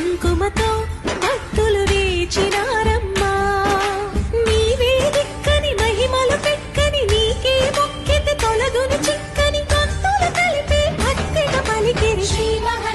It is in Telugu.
కుంకుమతో భక్తులు వేచినారమ్మా. నీవే దిక్కని మహిమలు పెక్కని నీకే మొక్కితే తొలగును చిక్కని భక్తులు కలిపే భక్తిగా పలికిరి. శ్రీ మహా